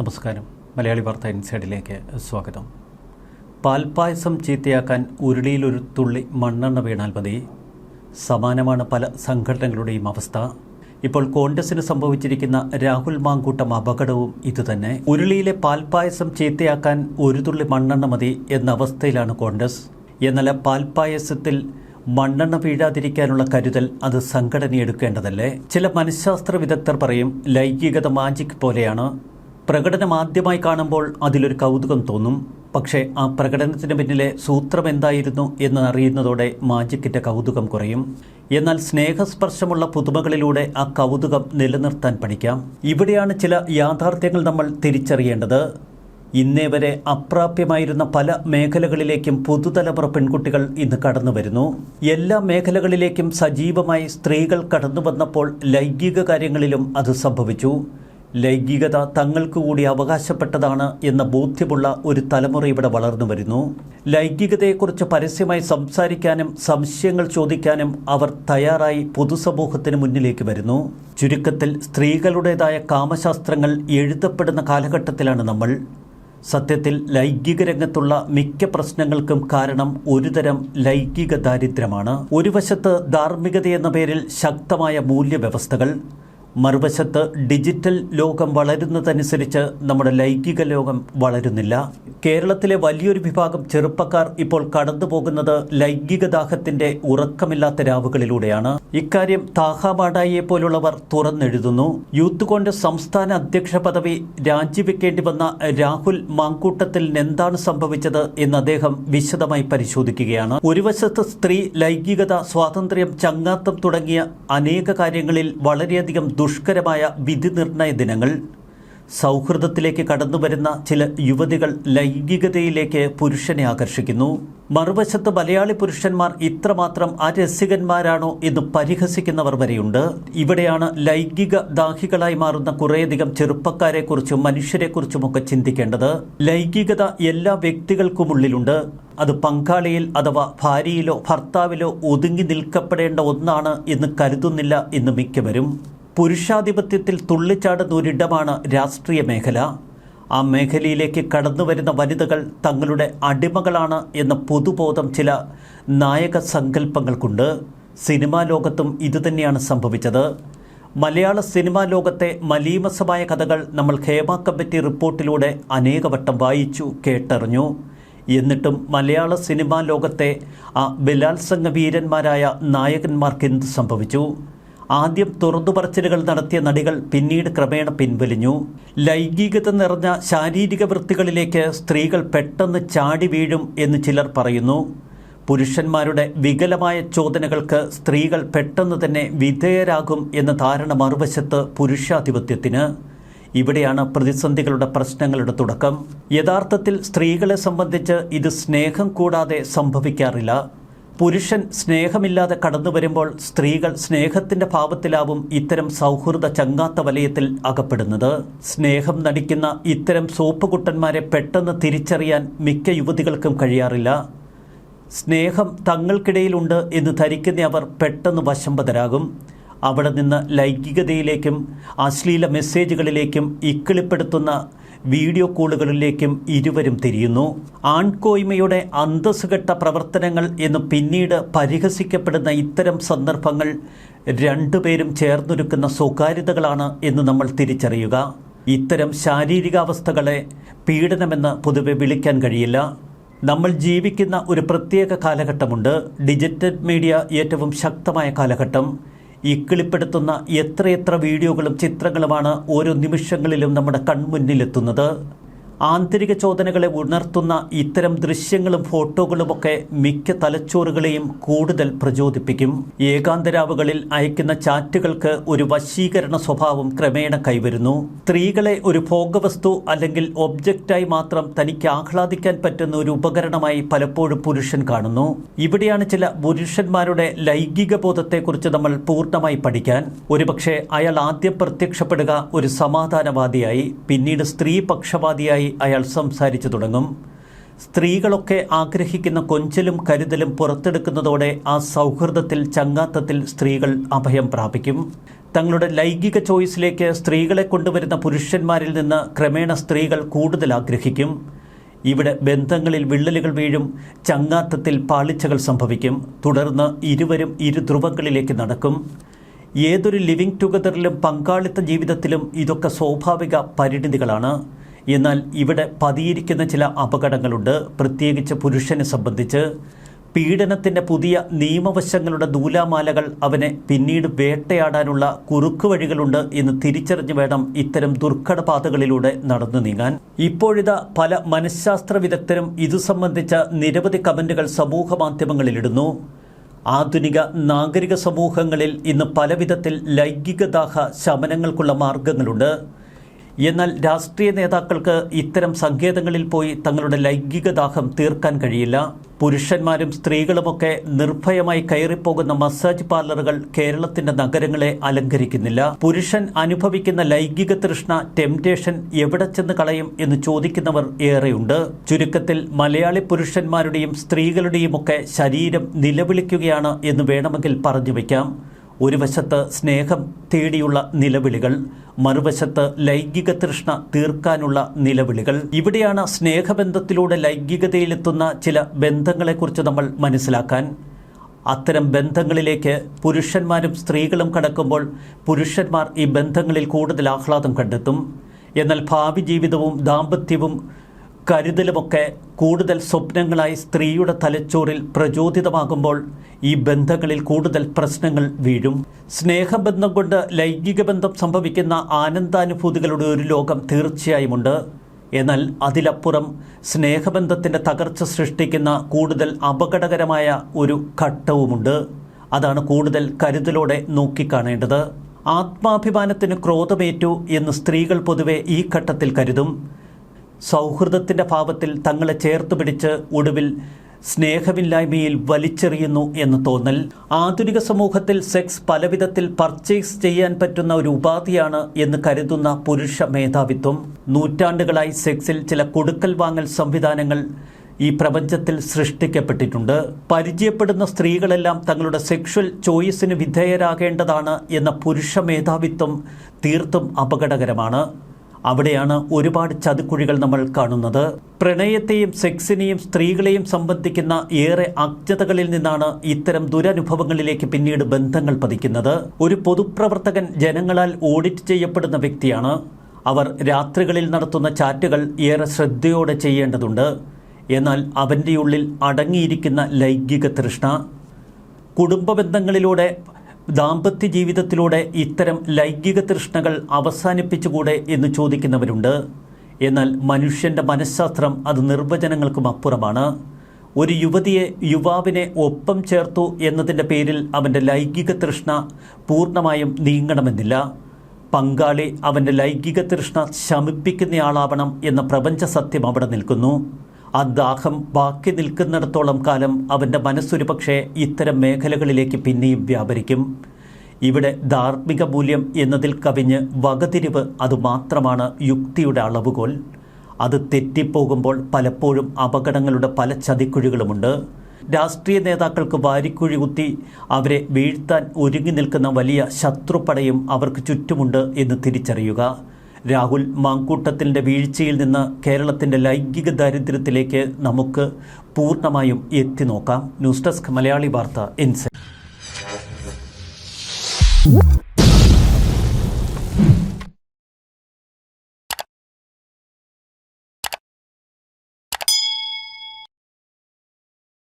നമസ്കാരം. മലയാളി വാർത്ത ഇൻസൈഡിലേക്ക് സ്വാഗതം. പാൽപ്പായസം ചീത്തയാക്കാൻ ഉരുളിയിലൊരു തുള്ളി മണ്ണെണ്ണ വീണാൽ മതി. സമാനമാണ് പല സംഘടനകളുടെയും അവസ്ഥ. ഇപ്പോൾ കോൺഗ്രസിന് സംഭവിച്ചിരിക്കുന്ന രാഹുൽ മാങ്കൂട്ടം അപകടവും ഇതുതന്നെ. ഉരുളിയിലെ പാൽപ്പായസം ചീത്തയാക്കാൻ ഒരു തുള്ളി മണ്ണെണ്ണ മതി എന്ന അവസ്ഥയിലാണ് കോൺഗ്രസ്. എന്നാൽ പാൽപ്പായസത്തിൽ മണ്ണെണ്ണ വീഴാതിരിക്കാനുള്ള കരുതൽ അത് സംഘടനയെടുക്കേണ്ടതല്ലേ? ചില മനഃശാസ്ത്ര വിദഗ്ധർ പറയും ലൈംഗികത മാജിക് പോലെയാണ്. പ്രകടനം ആദ്യമായി കാണുമ്പോൾ അതിലൊരു കൗതുകം തോന്നും. പക്ഷേ ആ പ്രകടനത്തിന് പിന്നിലെ സൂത്രം എന്തായിരുന്നു എന്നറിയുന്നതോടെ മാജിക്കിന്റെ കൗതുകം കുറയും. എന്നാൽ സ്നേഹസ്പർശമുള്ള പുതുമകളിലൂടെ ആ കൗതുകം നിലനിർത്താൻ പഠിക്കാം. ഇവിടെയാണ് ചില യാഥാർത്ഥ്യങ്ങൾ നമ്മൾ തിരിച്ചറിയേണ്ടത്. ഇന്നേ വരെ അപ്രാപ്യമായിരുന്ന പല മേഖലകളിലേക്കും പുതുതലമുറ പെൺകുട്ടികൾ ഇന്ന് കടന്നു വരുന്നു. എല്ലാ മേഖലകളിലേക്കും സജീവമായി സ്ത്രീകൾ കടന്നു വന്നപ്പോൾ ലൈംഗിക കാര്യങ്ങളിലും അത് സംഭവിച്ചു. ലൈംഗികത തങ്ങൾക്ക് കൂടി അവകാശപ്പെട്ടതാണ് എന്ന ബോധ്യമുള്ള ഒരു തലമുറ ഇവിടെ വളർന്നു വരുന്നു. ലൈംഗികതയെക്കുറിച്ച് പരസ്യമായി സംസാരിക്കാനും സംശയങ്ങൾ ചോദിക്കാനും അവർ തയ്യാറായി പൊതുസമൂഹത്തിന് മുന്നിലേക്ക് വരുന്നു. ചുരുക്കത്തിൽ സ്ത്രീകളുടേതായ കാമശാസ്ത്രങ്ങൾ എഴുതപ്പെടുന്ന കാലഘട്ടത്തിലാണ് നമ്മൾ. സത്യത്തിൽ ലൈംഗിക രംഗത്തുള്ള മിക്ക പ്രശ്നങ്ങൾക്കും കാരണം ഒരുതരം ലൈംഗിക ദാരിദ്ര്യമാണ്. ഒരു വശത്ത് ധാർമ്മികതയെന്ന പേരിൽ ശക്തമായ മൂല്യവ്യവസ്ഥകൾ മറുവശത്ത് ഡിജിറ്റൽ ലോകം വളരുന്നതനുസരിച്ച് നമ്മുടെ ലൈംഗിക ലോകം വളരുന്നില്ല. കേരളത്തിലെ വലിയൊരു വിഭാഗം ചെറുപ്പക്കാർ ഇപ്പോൾ കടന്നുപോകുന്നത് ലൈംഗിക ദാഹത്തിന്റെ ഉറക്കമില്ലാത്ത രാവുകളിലൂടെയാണ്. ഇക്കാര്യം താഹാമാടായിയെ പോലുള്ളവർ തുറന്നെഴുതുന്നു. യൂത്ത് കോൺഗ്രസ് സംസ്ഥാന അധ്യക്ഷ പദവി രാജിവെക്കേണ്ടി വന്ന രാഹുൽ മാങ്കൂട്ടത്തിൽ എന്താണ് സംഭവിച്ചത് എന്ന് അദ്ദേഹം വിശദമായി പരിശോധിക്കുകയാണ്. ഒരു വശത്ത് സ്ത്രീ ലൈംഗികത സ്വാതന്ത്ര്യം ചങ്ങാത്തം തുടങ്ങിയ അനേക കാര്യങ്ങളിൽ വളരെയധികം ദുഷ്കരമായ വിധി നിർണയ ദിനങ്ങൾ സൗഹൃദത്തിലേക്ക് കടന്നുവരുന്ന ചില യുവതികൾ ലൈംഗികതയിലേക്ക് പുരുഷനെ ആകർഷിക്കുന്നു. മറുവശത്ത് മലയാളി പുരുഷന്മാർ ഇത്രമാത്രം അരസികന്മാരാണോ എന്ന് പരിഹസിക്കുന്നവർ വരെയുണ്ട്. ഇവിടെയാണ് ലൈംഗിക ദാഹികളായി മാറുന്ന കുറേയധികം ചെറുപ്പക്കാരെക്കുറിച്ചും മനുഷ്യരെക്കുറിച്ചുമൊക്കെ ചിന്തിക്കേണ്ടത്. ലൈംഗികത എല്ലാ വ്യക്തികൾക്കുമുള്ളിലുണ്ട് അത് പങ്കാളിയിൽ അഥവാ ഭാര്യയിലോ ഭർത്താവിലോ ഒതുങ്ങി നിൽക്കപ്പെടേണ്ട ഒന്നാണ് എന്ന് കരുതുന്നില്ല എന്ന് മിക്കവരും. പുരുഷാധിപത്യത്തിൽ തുള്ളിച്ചാടുന്ന ഒരിടമാണ് രാഷ്ട്രീയ മേഖല. ആ മേഖലയിലേക്ക് കടന്നു വരുന്ന വനിതകൾ തങ്ങളുടെ അടിമകളാണ് എന്ന പൊതുബോധം ചില നായക സങ്കല്പങ്ങൾക്കുണ്ട്. സിനിമാ ലോകത്തും ഇതുതന്നെയാണ് സംഭവിച്ചത്. മലയാള സിനിമാ ലോകത്തെ മലീമസമായ കഥകൾ നമ്മൾ ഹേമ കമ്മിറ്റി റിപ്പോർട്ടിലൂടെ അനേകവട്ടം വായിച്ചു കേട്ടറിഞ്ഞു. എന്നിട്ടും മലയാള സിനിമാ ലോകത്തെ ആ ബലാത്സംഗ വീരന്മാരായ നായകന്മാർക്ക് എന്ത് സംഭവിച്ചു? ആദ്യം തുറന്നുപറച്ചിലുകൾ നടത്തിയ നടികൾ പിന്നീട് ക്രമേണ പിൻവലിഞ്ഞു. ലൈംഗികത നിറഞ്ഞ ശാരീരിക വൃത്തികളിലേക്ക് സ്ത്രീകൾ പെട്ടെന്ന് ചാടി വീഴും എന്ന് ചിലർ പറയുന്നു. പുരുഷന്മാരുടെ വികലമായ ചോദനകൾക്ക് സ്ത്രീകൾ പെട്ടെന്ന് തന്നെ വിധേയരാകും എന്ന ധാരണ മറുവശത്ത് പുരുഷാധിപത്യത്തിന്. ഇവിടെയാണ് പ്രതിസന്ധികളുടെ പ്രശ്നങ്ങളുടെ തുടക്കം. യഥാർത്ഥത്തിൽ സ്ത്രീകളെ സംബന്ധിച്ച് ഇത് സ്നേഹം കൂടാതെ സംഭവിക്കാറില്ല. പുരുഷൻ സ്നേഹമില്ലാതെ കടന്നു വരുമ്പോൾ സ്ത്രീകൾ സ്നേഹത്തിന്റെ ഭാവത്തിലാവും ഇത്തരം സൗഹൃദ ചങ്ങാത്ത വലയത്തിൽ അകപ്പെടുന്നത്. സ്നേഹം നടിക്കുന്ന ഇത്തരം സോപ്പുകുട്ടന്മാരെ പെട്ടെന്ന് തിരിച്ചറിയാൻ മിക്ക യുവതികൾക്കും കഴിയാറില്ല. സ്നേഹം തങ്ങൾക്കിടയിലുണ്ട് എന്ന് ധരിക്കുന്ന അവർ പെട്ടെന്ന് വശംബതരാകും അവിടെ നിന്ന് ലൈംഗികതയിലേക്കും അശ്ലീല മെസ്സേജുകളിലേക്കും ഇക്കിളിപ്പെടുത്തുന്ന വീഡിയോ കോളുകളിലേക്കും ഇരുവരും തിരിയുന്നു. ആൺകോയ്മയുടെ അന്തസ്സുകെട്ട പ്രവർത്തനങ്ങൾ എന്ന് പിന്നീട് പരിഹസിക്കപ്പെടുന്ന ഇത്തരം സന്ദർഭങ്ങൾ രണ്ടുപേരും ചേർന്നൊരുക്കുന്ന സ്വകാര്യതകളാണ് എന്ന് നമ്മൾ തിരിച്ചറിയുക. ഇത്തരം ശാരീരികാവസ്ഥകളെ പീഡനമെന്ന് പൊതുവെ വിളിക്കാൻ കഴിയില്ല. നമ്മൾ ജീവിക്കുന്ന ഒരു പ്രത്യേക കാലഘട്ടമുണ്ട്. ഡിജിറ്റൽ മീഡിയ ഏറ്റവും ശക്തമായ കാലഘട്ടം. ഇക്കിളിപ്പെടുത്തുന്ന എത്രയെത്ര വീഡിയോകളും ചിത്രങ്ങളുമാണ് ഓരോ നിമിഷങ്ങളിലും നമ്മുടെ കൺമുന്നിലെത്തുന്നത്. ആന്തരിക ചോദനകളെ ഉണർത്തുന്ന ഇത്തരം ദൃശ്യങ്ങളും ഫോട്ടോകളുമൊക്കെ മിക്ക തലച്ചോറുകളെയും കൂടുതൽ പ്രചോദിപ്പിക്കും. ഏകാന്തരാവുകളിൽ അയക്കുന്ന ചാറ്റുകൾക്ക് ഒരു വശീകരണ സ്വഭാവം ക്രമേണ കൈവരുന്നു. സ്ത്രീകളെ ഒരു ഭോഗവസ്തു അല്ലെങ്കിൽ ഒബ്ജക്റ്റായി മാത്രം തനിക്ക് ആഹ്ലാദിക്കാൻ പറ്റുന്ന ഒരു ഉപകരണമായി പലപ്പോഴും പുരുഷൻ കാണുന്നു. ഇവിടെയാണ് ചില പുരുഷന്മാരുടെ ലൈംഗിക ബോധത്തെക്കുറിച്ച് നമ്മൾ പൂർണമായി പഠിക്കാൻ. ഒരുപക്ഷെ അയാൾ ആദ്യം പ്രത്യക്ഷപ്പെടുക ഒരു സമാധാനവാദിയായി പിന്നീട് സ്ത്രീപക്ഷവാദിയായി അയാൾ സംസാരിച്ചു തുടങ്ങും. സ്ത്രീകളൊക്കെ ആഗ്രഹിക്കുന്ന കൊഞ്ചലും കരുതലും പുറത്തെടുക്കുന്നതോടെ ആ സൗഹൃദത്തിൽ ചങ്ങാത്തത്തിൽ സ്ത്രീകൾ അഭയം പ്രാപിക്കും. തങ്ങളുടെ ലൈംഗിക ചോയ്സിലേക്ക് സ്ത്രീകളെ കൊണ്ടുവരുന്ന പുരുഷന്മാരിൽ നിന്ന് ക്രമേണ സ്ത്രീകൾ കൂടുതൽ ആഗ്രഹിക്കും. ഇവിടെ ബന്ധങ്ങളിൽ വിള്ളലുകൾ വീഴും ചങ്ങാത്തത്തിൽ പാളിച്ചകൾ സംഭവിക്കും. തുടർന്ന് ഇരുവരും ഇരു ധ്രുവങ്ങളിലേക്ക് നടക്കും. ഏതൊരു ലിവിങ് ടുഗദറിലും പങ്കാളിത്ത ജീവിതത്തിലും ഇതൊക്കെ സ്വാഭാവിക പരിണിതികളാണ്. എന്നാൽ ഇവിടെ പതിയിരിക്കുന്ന ചില അപകടങ്ങളുണ്ട്. പ്രത്യേകിച്ച് പുരുഷനെ സംബന്ധിച്ച്. പീഡനത്തിന്റെ പുതിയ നിയമവശങ്ങളുടെ നൂലാമാലകൾ അവനെ പിന്നീട് വേട്ടയാടാനുള്ള കുറുക്ക് വഴികളുണ്ട് എന്ന് തിരിച്ചറിഞ്ഞു വേണം ഇത്തരം ദുർഘടപാതകളിലൂടെ നടന്നു നീങ്ങാൻ. ഇപ്പോഴിതാ പല മനഃശാസ്ത്ര വിദഗ്ധരും ഇതു സംബന്ധിച്ച നിരവധി കമന്റുകൾ സമൂഹ മാധ്യമങ്ങളിലിടുന്നു. ആധുനിക നാഗരിക സമൂഹങ്ങളിൽ ഇന്ന് പലവിധത്തിൽ ലൈംഗികദാഹ ശമനങ്ങൾക്കുള്ള മാർഗങ്ങളുണ്ട് എന്നാൽ രാഷ്ട്രീയ നേതാക്കൾക്ക് ഇത്തരം സങ്കേതങ്ങളിൽ പോയി തങ്ങളുടെ ലൈംഗിക ദാഹം തീർക്കാൻ കഴിയില്ല. പുരുഷന്മാരും സ്ത്രീകളുമൊക്കെ നിർഭയമായി കയറിപ്പോകുന്ന മസാജ് പാർലറുകൾ കേരളത്തിന്റെ നഗരങ്ങളെ അലങ്കരിക്കുന്നില്ല. പുരുഷൻ അനുഭവിക്കുന്ന ലൈംഗിക തൃഷ്ണ ടെംപ്റ്റേഷൻ എവിടെ ചെന്ന് കളയും എന്ന് ചോദിക്കുന്നവർ ഏറെയുണ്ട്. ചുരുക്കത്തിൽ മലയാളി പുരുഷന്മാരുടെയും സ്ത്രീകളുടെയും ഒക്കെ ശരീരം നിലവിളിക്കുകയാണ് എന്ന് വേണമെങ്കിൽ പറഞ്ഞു വയ്ക്കാം. ഒരു വശത്ത് സ്നേഹം തേടിയുള്ള നിലവിളികൾ മറുവശത്ത് ലൈംഗിക തൃഷ്ണ തീർക്കാനുള്ള നിലവിളികൾ. ഇവിടെയാണ് സ്നേഹബന്ധത്തിലൂടെ ലൈംഗികതയിലെത്തുന്ന ചില ബന്ധങ്ങളെക്കുറിച്ച് നമ്മൾ മനസ്സിലാക്കാൻ. അത്തരം ബന്ധങ്ങളിലേക്ക് പുരുഷന്മാരും സ്ത്രീകളും കടക്കുമ്പോൾ പുരുഷന്മാർ ഈ ബന്ധങ്ങളിൽ കൂടുതൽ ആഹ്ലാദം കണ്ടെത്തും. എന്നാൽ ഭാവി ജീവിതവും ദാമ്പത്യവും കരുതലുമൊക്കെ കൂടുതൽ സ്വപ്നങ്ങളായി സ്ത്രീയുടെ തലച്ചോറിൽ പ്രചോദിതമാകുമ്പോൾ ഈ ബന്ധങ്ങളിൽ കൂടുതൽ പ്രശ്നങ്ങൾ വീഴും. സ്നേഹബന്ധം കൊണ്ട് ലൈംഗിക ബന്ധം സംഭവിക്കുന്ന ആനന്ദാനുഭൂതികളുടെ ഒരു ലോകം തീർച്ചയായുമുണ്ട്. എന്നാൽ അതിലപ്പുറം സ്നേഹബന്ധത്തിന്റെ തകർച്ച സൃഷ്ടിക്കുന്ന കൂടുതൽ അപകടകരമായ ഒരു ഘട്ടവുമുണ്ട്. അതാണ് കൂടുതൽ കരുതലോടെ നോക്കിക്കാണേണ്ടത്. ആത്മാഭിമാനത്തിന് ക്രോധമേറ്റു എന്ന് സ്ത്രീകൾ പൊതുവെ ഈ ഘട്ടത്തിൽ കരുതും. സൗഹൃദത്തിന്റെ ഭാവത്തിൽ തങ്ങളെ ചേർത്ത് പിടിച്ച് ഒടുവിൽ സ്നേഹമില്ലായ്മയിൽ വലിച്ചെറിയുന്നു എന്ന് തോന്നൽ. ആധുനിക സമൂഹത്തിൽ സെക്സ് പലവിധത്തിൽ പർച്ചേസ് ചെയ്യാൻ പറ്റുന്ന ഒരു ഉപാധിയാണ് എന്ന് കരുതുന്ന പുരുഷ മേധാവിത്വം. നൂറ്റാണ്ടുകളായി സെക്സിൽ ചില കൊടുക്കൽ വാങ്ങൽ സംവിധാനങ്ങൾ ഈ പ്രപഞ്ചത്തിൽ സൃഷ്ടിക്കപ്പെട്ടിട്ടുണ്ട്. പരിചയപ്പെടുന്ന സ്ത്രീകളെല്ലാം തങ്ങളുടെ സെക്ഷൽ ചോയ്സിന് വിധേയരാകേണ്ടതാണ് എന്ന പുരുഷ മേധാവിത്വം തീർത്തും അപകടകരമാണ്. അവിടെയാണ് ഒരുപാട് ചതുക്കുഴികൾ നമ്മൾ കാണുന്നത്. പ്രണയത്തെയും സെക്സിനെയും സ്ത്രീകളെയും സംബന്ധിക്കുന്ന ഏറെ അജ്ഞതകളിൽ നിന്നാണ് ഇത്തരം ദുരനുഭവങ്ങളിലേക്ക് പിന്നീട് ബന്ധങ്ങൾ പതിക്കുന്നത്. ഒരു പൊതുപ്രവർത്തകൻ ജനങ്ങളാൽ ഓഡിറ്റ് ചെയ്യപ്പെടുന്ന വ്യക്തിയാണ്. അവർ രാത്രികളിൽ നടത്തുന്ന ചാറ്റുകൾ ഏറെ ശ്രദ്ധയോടെ ചെയ്യേണ്ടതുണ്ട്. എന്നാൽ അവന്റെ ഉള്ളിൽ അടങ്ങിയിരിക്കുന്ന ലൈംഗിക തൃഷ്ണ. കുടുംബ ബന്ധങ്ങളിലൂടെ ദാമ്പത്യ ജീവിതത്തിലൂടെ ഇത്തരം ലൈംഗിക തൃഷ്ണകൾ അവസാനിപ്പിച്ചുകൂടെ എന്ന് ചോദിക്കുന്നവരുണ്ട്. എന്നാൽ മനുഷ്യന്റെ മനഃശാസ്ത്രം അത് നിർവചനങ്ങൾക്കും അപ്പുറമാണ്. ഒരു യുവതിയെ യുവാവിനെ ഒപ്പം ചേർത്തു എന്നതിന്റെ പേരിൽ അവന്റെ ലൈംഗിക തൃഷ്ണ പൂർണമായും നീങ്ങണമെന്നില്ല. പങ്കാളി അവന്റെ ലൈംഗിക തൃഷ്ണ ശമിപ്പിക്കുന്നയാളാവണം എന്ന പ്രപഞ്ച സത്യം അവിടെ നിൽക്കുന്നു. ആ ദാഹം ബാക്കി നിൽക്കുന്നിടത്തോളം കാലം അവന്റെ മനസ്സൊരു പക്ഷേ ഇത്തരം മേഖലകളിലേക്ക് പിന്നെയും വ്യാപരിക്കും. ഇവിടെ ധാർമ്മിക മൂല്യം എന്നതിൽ കവിഞ്ഞ് വകതിരിവ് അതുമാത്രമാണ് യുക്തിയുടെ അളവുകോൽ. അത് തെറ്റിപ്പോകുമ്പോൾ പലപ്പോഴും അപകടങ്ങളുടെ പല ചതിക്കുഴികളുമുണ്ട്. രാഷ്ട്രീയ നേതാക്കൾക്ക് വാരിക്കുഴി കുത്തി അവരെ വീഴ്ത്താൻ ഒരുങ്ങി നിൽക്കുന്ന വലിയ ശത്രുപടയും അവർക്ക് ചുറ്റുമുണ്ട് എന്ന് തിരിച്ചറിയുക. രാഹുൽ മാങ്കൂട്ടത്തിന്റെ വീഴ്ചയിൽ നിന്ന് കേരളത്തിന്റെ ലൈംഗിക ദാരിദ്ര്യത്തിലേക്ക് നമുക്ക് പൂർണമായും എത്തി നോക്കാം. ന്യൂസ് ഡെസ്ക് മലയാളി വാർത്ത ഇൻസൈറ്റ്